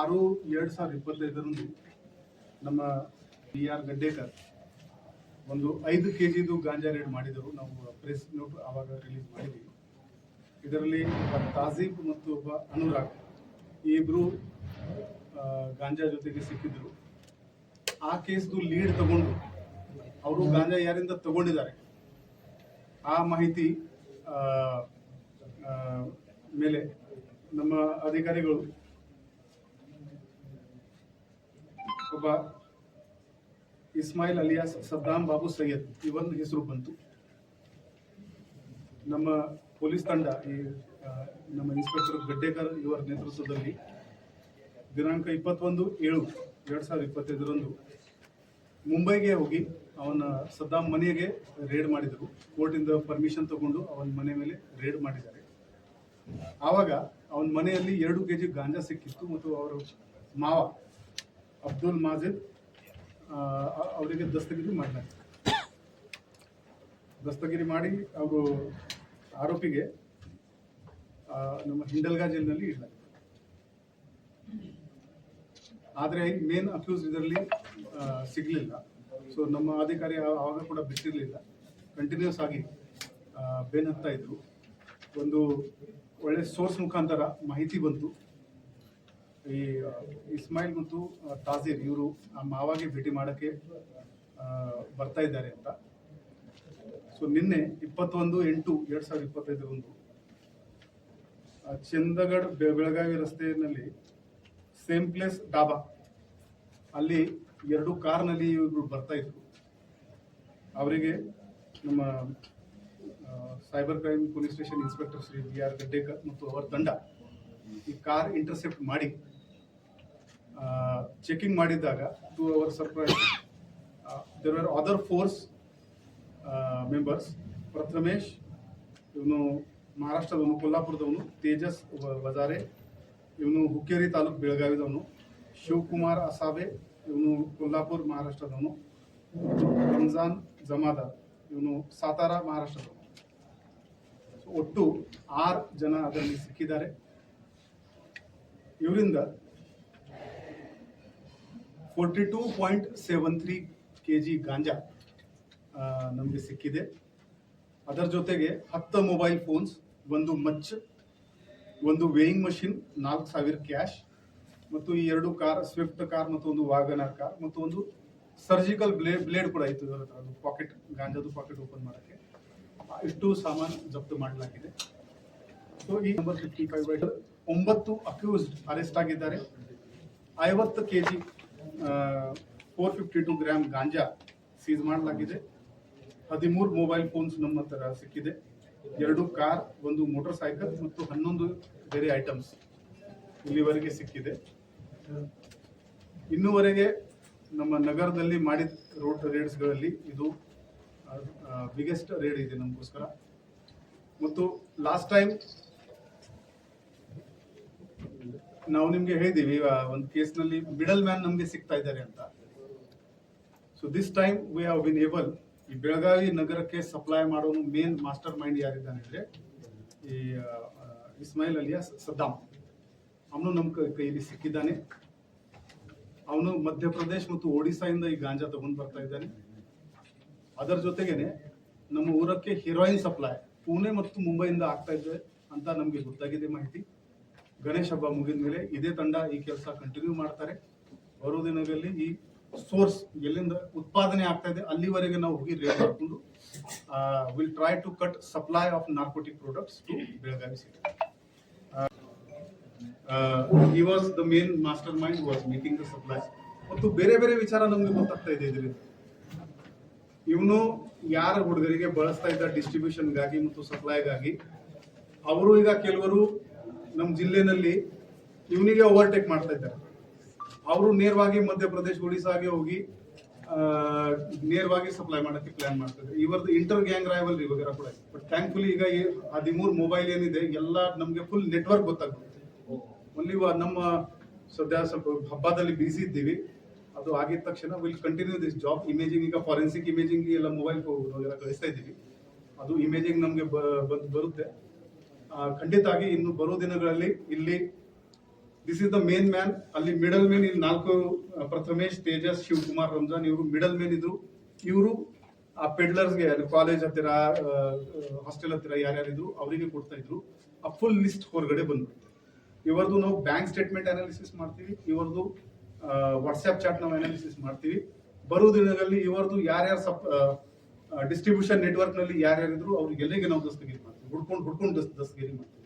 ಆರು ಎರಡು ಸಾವಿರದ ಇಪ್ಪತ್ತೈದರಂದು ನಮ್ಮ ಬಿ ಆರ್ ಗಡ್ಡೇಕರ್ ಒಂದು ಐದು ಕೆ ಜಿದು ಗಾಂಜಾ ರೇಡ್ ಮಾಡಿದರು. ನಾವು ಪ್ರೆಸ್ ನೋಟ್ ಆವಾಗ ರಿಲೀಸ್ ಮಾಡಿದ್ವಿ. ಇದರಲ್ಲಿ ಒಬ್ಬ ತಾಜೀಬ್ ಮತ್ತು ಒಬ್ಬ ಅನುರಾಗ್ ಈ ಇಬ್ರು ಗಾಂಜಾ ಜೊತೆಗೆ ಸಿಕ್ಕಿದ್ರು. ಆ ಕೇಸ್ದು ಲೀಡ್ ತಗೊಂಡು ಅವರು ಗಾಂಜಾ ಯಾರಿಂದ ತಗೊಂಡಿದ್ದಾರೆ? ಆ ಮಾಹಿತಿ ಮೇಲೆ ನಮ್ಮ ಅಧಿಕಾರಿಗಳು ಒಬ್ಬ ಇಸ್ಮಾಯಿಲ್ ಅಲಿಯಾಸ್ ಸದ್ದಾಂ ಬಾಬು ಸೈಯದ್ ಇವನ್ ಹೆಸರು ಬಂತು. ನಮ್ಮ ಪೊಲೀಸ್ ತಂಡ, ಈ ನಮ್ಮ ಇನ್ಸ್ಪೆಕ್ಟರ್ ಗಡ್ಡೇಕರ್ ಇವರ ನೇತೃತ್ವದಲ್ಲಿ ದಿನಾಂಕ ಇಪ್ಪತ್ತೊಂದು ಏಳು ಎರಡು ಸಾವಿರದ ಇಪ್ಪತ್ತೈದರಂದು ಮುಂಬೈಗೆ ಹೋಗಿ ಅವನ ಸದ್ದಾಂ ಮನೆಗೆ ರೇಡ್ ಮಾಡಿದರು. ಕೋರ್ಟಿಂದ ಪರ್ಮಿಷನ್ ತಗೊಂಡು ಅವನ ಮನೆ ಮೇಲೆ ರೇಡ್ ಮಾಡಿದ್ದಾರೆ. ಆವಾಗ ಅವನ ಮನೆಯಲ್ಲಿ ಎರಡು ಕೆಜಿ ಗಾಂಜಾ ಸಿಕ್ಕಿತ್ತು ಮತ್ತು ಅವರ ಮಾವ ಅಬ್ದುಲ್ ಮಾಜಿದ್ ಅವರಿಗೆ ದಸ್ತಗಿರಿ ಮಾಡಲಾಗಿದೆ ದಸ್ತಗಿರಿ ಮಾಡಿ ಅವರು ಆರೋಪಿಗೆ ನಮ್ಮ ಹಿಂಡಲ್ಗಾ ಜೈಲಿನಲ್ಲಿ ಇಡಲಾಗಿದೆ. ಆದರೆ ಮೇನ್ ಅಕ್ಯೂಸ್ ಇದರಲ್ಲಿ ಸಿಗಲಿಲ್ಲ. ಸೊ ನಮ್ಮ ಅಧಿಕಾರಿ ಆವಾಗ ಕೂಡ ಬಿಟ್ಟಿರಲಿಲ್ಲ. ಕಂಟಿನ್ಯೂಸ್ ಆಗಿ ಬೆನ್ ಹತ್ತಾ ಇದ್ರು. ಒಂದು ಒಳ್ಳೆ ಸೋರ್ಸ್ ಮುಖಾಂತರ ಮಾಹಿತಿ ಬಂತು. ಈ ಇಸ್ಮಾಯಿಲ್ ಮತ್ತು ತಾಜೀರ್ ಇವರು ಆ ಮಾವಾಗೆ ಭೇಟಿ ಮಾಡೋಕ್ಕೆ ಬರ್ತಾ ಇದ್ದಾರೆ ಅಂತ. ಸೊ ನಿನ್ನೆ ಇಪ್ಪತ್ತೊಂದು ಎಂಟು ಎರಡು ಸಾವಿರದ ಇಪ್ಪತ್ತೈದರಂದು ಚಂದಗಢ ಬೆಳಗಾವಿ ರಸ್ತೆಯಲ್ಲಿ ಸೇಮ್ ಪ್ಲೇಸ್ ಡಾಬಾ. ಅಲ್ಲಿ ಎರಡು ಕಾರ್ನಲ್ಲಿ ಇವರು ಬರ್ತಾ ಇದ್ರು. ಅವರಿಗೆ ನಮ್ಮ cyber crime police station inspector Shri B R Gaddekar ಮತ್ತು ಅವರ ತಂಡ ಈ ಕಾರ್ ಇಂಟರ್ಸೆಪ್ಟ್ ಮಾಡಿ checking ಮಾಡಿದ್ದಾಗ to our surprise there are other four members Prathamesh ಇವನು ಮಹಾರಾಷ್ಟ್ರದವನು ಕೊಲ್ಲಾಪುರದವನು ತೇಜಸ್ ಬಜಾರೆ ಇವನು ಹುಕ್ಕೇರಿ ತಾಲೂಕು ಬೆಳಗಾವಿದವನು ಶಿವಕುಮಾರ್ ಅಸಾಬೆ ಇವನು ಕೊಲ್ಲಾಪುರ್ ಮಹಾರಾಷ್ಟ್ರದವನು ರಂಜಾನ್ ಜಮಾದಾರ್ ಇವನು ಸಾತಾರ ಮಹಾರಾಷ್ಟ್ರದವನು ಒಟ್ಟು ಆರು ಜನ ಅದರಲ್ಲಿ ಸಿಕ್ಕಿದ್ದಾರೆ. ಇವರಿಂದ forty two point seven three K G ganja ನಮಗೆ ಸಿಕ್ಕಿದೆ. ಅದರ ಜೊತೆಗೆ ಹತ್ತು ಮೊಬೈಲ್ ಫೋನ್ಸ್ ಒಂದು ಮಚ್ ಒಂದು ವೇಯಿಂಗ್ ಮಷಿನ್ ನಾಲ್ಕು ಸಾವಿರ ಕ್ಯಾಶ್ ಮತ್ತು ಈ ಎರಡು ಕಾರ್ ಸ್ವಿಫ್ಟ್ ಕಾರ್ ಮತ್ತು ಒಂದು ವಾಗನರ್ ಕಾರ್ ಮತ್ತು ಒಂದು ಸರ್ಜಿಕಲ್ ಬ್ಲೇಡ್ ಬ್ಲೇಡ್ ಕೂಡ ಇತ್ತು ಇದರ ಹತ್ರ ಪಾಕೆಟ್ ಗಾಂಜಾದು ಪಾಕೆಟ್ ಓಪನ್ ಮಾಡೋಕ್ಕೆ. ಇಷ್ಟು ಸಾಮಾನು ಜಪ್ತು ಮಾಡಲಾಗಿದೆ. ಸೊ ಈ ನಂಬರ್ ಫಿಫ್ಟಿ ಫೈವ್ ಒಂಬತ್ತು ಅಕ್ಯೂಸ್ಡ್ ಅರೆಸ್ಟ್ ಆಗಿದ್ದಾರೆ. ಐವತ್ತು K G four fifty two gram ganja seize ಮಾಡಲಾಗಿದೆ. ಹದಿಮೂರು ಮೊಬೈಲ್ ಫೋನ್ಸ್ ನಮ್ಮ ಹತ್ರ ಸಿಕ್ಕಿದೆ. ಎರಡು ಕಾರ್, ಒಂದು ಮೋಟರ್ ಸೈಕಲ್ ಮತ್ತು ಹನ್ನೊಂದು ಬೇರೆ ಐಟಮ್ಸ್ ಇಲ್ಲಿವರೆಗೆ ಸಿಕ್ಕಿದೆ. ಇನ್ನುವರೆಗೆ ನಮ್ಮ ನಗರದಲ್ಲಿ ಮಾಡಿದ ರೋಡ್ ರೇಡ್ಸ್ಗಳಲ್ಲಿ ಇದು ಬಿಗ್ಗೆಸ್ಟ್ ರೇಡ್ ಇದೆ ನಮಗೋಸ್ಕರ. ಮತ್ತು ಲಾಸ್ಟ್ ಟೈಮ್ ನಾವು ನಿಮ್ಗೆ ಹೇಳಿದೀವಿ ಒಂದು ಕೇಸ್ನಲ್ಲಿ ಮಿಡಲ್ ಮ್ಯಾನ್ ನಮಗೆ ಸಿಗ್ತಾ ಇದ್ದಾರೆ ಅಂತ. So this time we have been able ಈ ಬೆಳಗಾವಿ ನಗರಕ್ಕೆ ಸಪ್ಲೈ ಮಾಡೋನು ಮೇನ್ ಮಾಸ್ಟರ್ ಮೈಂಡ್ ಯಾರಿದ್ದಾನೆ ಅಂದ್ರೆ, ಈ ಇಸ್ಮಾಯಿಲ್ ಅಲಿಯಾ ಸದ್ದಾಮ್. ಅವನು ನಮ್ಮ ಕೈಯಲ್ಲಿ ಸಿಕ್ಕಿದ್ದಾನೆ. ಅವನು ಮಧ್ಯಪ್ರದೇಶ್ ಮತ್ತು ಒಡಿಸ್ಸಾಯಿಂದ ಈ ಗಾಂಜಾ ತಗೊಂಡು ಬರ್ತಾ ಇದ್ದಾನೆ. ಅದರ ಜೊತೆಗೇನೆ ನಮ್ಮ ಊರಕ್ಕೆ ಹೀರೋಯಿನ್ ಸಪ್ಲೈ ಪುಣೆ ಮತ್ತು ಮುಂಬೈಯಿಂದ ಆಗ್ತಾ ಇದೆ ಅಂತ ನಮಗೆ ಗೊತ್ತಾಗಿದೆ ಮಾಹಿತಿ. ಗಣೇಶ ಹಬ್ಬ ಮುಗಿದ ಮೇಲೆ ಇದೇ ತಂಡ ಈ ಕೆಲಸ ಕಂಟಿನ್ಯೂ ಮಾಡ್ತಾರೆ. ಬರೋ ದಿನಗಳಲ್ಲಿ ಈ ಸೋರ್ಸ್ ಎಲ್ಲಿಂದ ಉತ್ಪಾದನೆ ಆಗ್ತಾ ಇದೆ ಅಲ್ಲಿವರೆಗೆ ನಾವು ಹೋಗಿ ರೇಟ್ ಮಾಡಿಕೊಂಡು will try to cut supply of narcotic products to Belagavi city ಈ was the main mastermind was making the supplies ಮತ್ತು ಬೇರೆ ಬೇರೆ ವಿಚಾರ ನಮಗೆ ಗೊತ್ತಾಗ್ತಾ ಇದೆ ಇದರಿಂದ ಇವನು ಯಾರ ಹುಡುಗರಿಗೆ ಬಳಸ್ತಾ ಇದ್ದ ಡಿಸ್ಟ್ರಿಬ್ಯೂಷನ್ಗಾಗಿ ಮತ್ತು ಸಪ್ಲೈಗಾಗಿ ಅವರು ಈಗ ಕೆಲವರು ನಮ್ಮ ಜಿಲ್ಲೆನಲ್ಲಿ ಇವನಿಗೆ ಓವರ್ಟೇಕ್ ಮಾಡ್ತಾ ಇದ್ದಾರೆ. ಅವರು ನೇರವಾಗಿ ಮಧ್ಯಪ್ರದೇಶ ಒಡಿಸಾಗೆ ಹೋಗಿ ನೇರವಾಗಿ ಸಪ್ಲೈ ಮಾಡಕ್ಕೆ ಪ್ಲಾನ್ ಮಾಡ್ತಿದ್ದಾರೆ ಇವರದ್ದು ಇಂಟರ್ ಗ್ಯಾಂಗ್ ರೈವಲ್ ಇವಾಗ ಕೂಡ. ಬಟ್ ಥ್ಯಾಂಕ್ಫುಲಿ ಈಗ ಹದಿಮೂರು ಮೊಬೈಲ್ ಏನಿದೆ, ಎಲ್ಲ ನಮಗೆ ಫುಲ್ ನೆಟ್ವರ್ಕ್ ಗೊತ್ತಾಗ್ತದೆ ಓನ್ಲಿ ನಮ್ಮ ಸದ್ಯ ಸ್ವಲ್ಪ ಹಬ್ಬದಲ್ಲಿ ಬಿಸಿ ಇದ್ದೀವಿ. ಅದು ಆಗಿದ ತಕ್ಷಣ will continue this job imaging ಈಗ ಫಾರೆನ್ಸಿಕ್ ಇಮೇಜಿಂಗ್ ಎಲ್ಲ ಮೊಬೈಲ್ ಕಳಿಸ್ತಾ ಇದ್ದೀವಿ. ಅದು ಇಮೇಜಿಂಗ್ ನಮಗೆ ಬರುತ್ತೆ. ಆ, ಖಂಡಿತ ಆಗಿ ಇನ್ನು ಬರೋ ದಿನಗಳಲ್ಲಿ ಇಲ್ಲಿ this is the main man ಅಲ್ಲಿ ಮಿಡಲ್ ಮ್ಯಾನ್ ಇಲ್ಲಿ ನಾಲ್ಕು ಪ್ರಥಮೇಶ್ ತೇಜಸ್ ಶಿವಕುಮಾರ್ ರಂಜಾನ್ ಇವರು ಮಿಡಲ್ ಮ್ಯಾನ್ ಇದ್ರು. ಇವರು ಆ ಪೆಡ್ಲರ್ಸ್ಗೆ ಕಾಲೇಜ್ ಹತ್ತಿರ ಹಾಸ್ಟೆಲ್ ಹತ್ತಿರ ಯಾರ್ಯಾರಿದ್ರು ಅವರಿಗೆ ಕೊಡ್ತಾ ಇದ್ರು. ಆ ಫುಲ್ ಲಿಸ್ಟ್ ಹೊರಗಡೆ ಬಂದ್ರು ಇವರದು ನಾವು ಬ್ಯಾಂಕ್ ಸ್ಟೇಟ್ಮೆಂಟ್ ಅನಾಲಿಸಿಸ್ ಮಾಡ್ತೀವಿ. ಇವರದು ವಾಟ್ಸ್ಆ್ಯಪ್ ಚಾಟ್ ನಾವು ಅನಾಲಿಸಿಸ್ ಮಾಡ್ತೀವಿ. ಬರೋ ದಿನಗಳಲ್ಲಿ ಇವರದು ಯಾರ್ಯಾರು ಸಪ್ ಡಿಸ್ಟ್ರಿಬ್ಯೂಷನ್ ನೆಟ್ವರ್ಕ್ನಲ್ಲಿ ಯಾರ್ಯಾರಿದ್ರು ಅವ್ರಿಗೆಲ್ಲರಿಗೆ ನಾವು ದಸ್ತಗಿರಿ ಮಾಡ್ತೀವಿ. ಹುಡ್ಕೊಂಡು ಹುಡ್ಕೊಂಡು ದಸ್ ದಸ್ತಗಿರಿ ಮಾಡ್ತೀವಿ